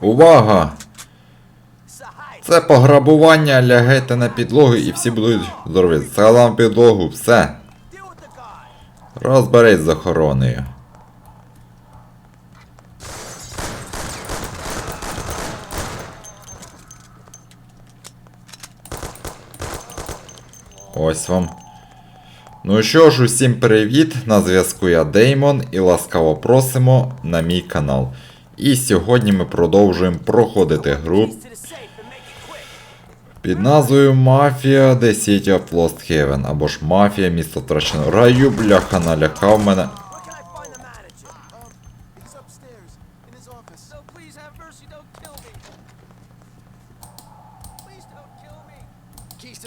Увага! Це пограбування, лягайте на підлогу і всі будуть здорові. На підлогу, все. Розберись з охороною. Ось вам. Ну що ж, усім привіт! На зв'язку я Деймон і ласкаво просимо на мій канал. І сьогодні ми продовжуємо проходити гру під назвою Мафія The City of Lost Haven або ж Мафія місто втраченого раю, бляха налякав мене.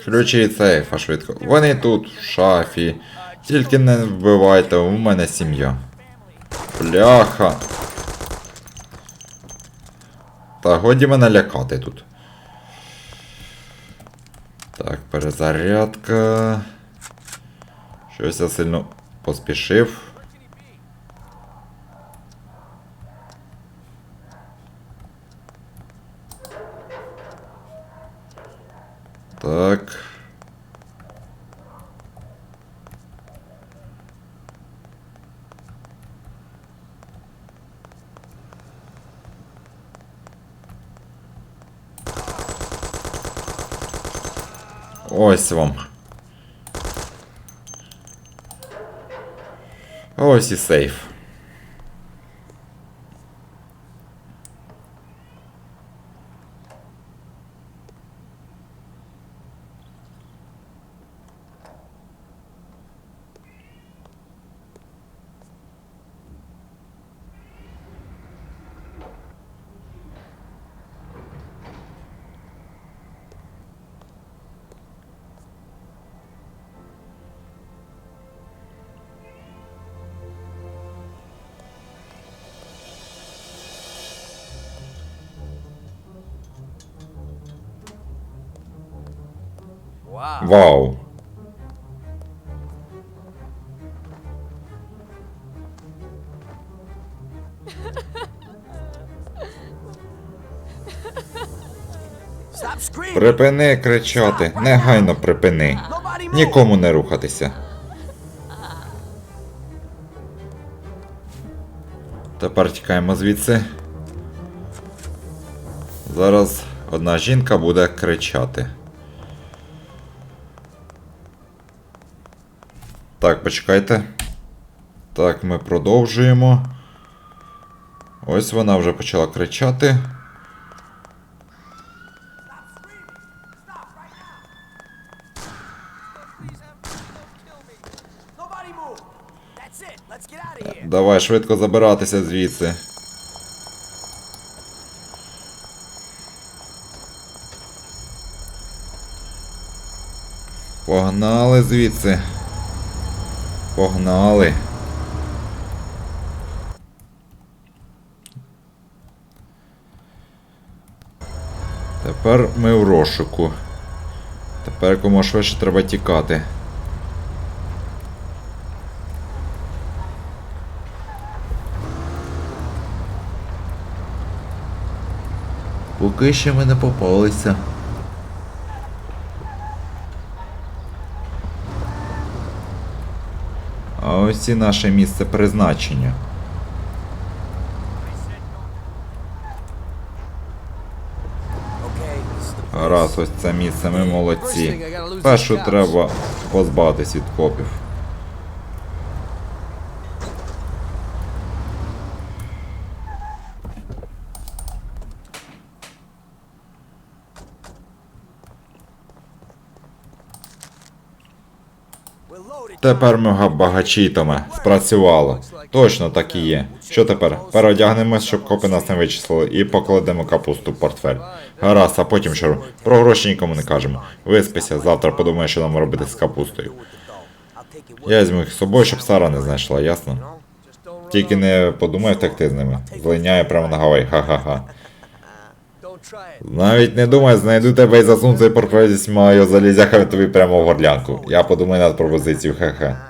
Ключі від сейфа швидко. Вони тут, в шафі. Тільки не вбивайте, у мене сім'я. Бляха. Та годі мене лякати тут. Так, перезарядка. Щось я сильно поспішив. Так. Ось вам. Ось і сейф. Вау. Припини кричати, негайно припини. Нікому не рухатися. Тепер тікаємо звідси. Зараз одна жінка буде кричати. Так, почекайте. Так, ми продовжуємо. Ось вона вже почала кричати. Давай швидко забиратися звідси. Погнали звідси. Погнали. Тепер ми в розшуку. Тепер кому швидше треба тікати. Поки ще ми не попалися. А ось і наше місце призначення. Гаразд, ось це місце, ми молодці. Першу треба позбавитись від копів. Тепер ми га- багачітиме. Спрацювало. Точно так і є. Що тепер? Переодягнемось, щоб копи нас не вичислили, і покладемо капусту в портфель. Гаразд, а потім що? Про гроші нікому не кажемо. Виспися, завтра подумаєш, що нам робити з капустою. Я візьму їх з собою, щоб Сара не знайшла, ясно? Тільки не подумай втекти з ними. Злиняє прямо на Гавай, ха-ха-ха. Навіть не думай, знайду тебе і портфель зі всіма його залізяхами тобі прямо в горлянку. Я подумаю над пропозицією, ха-ха.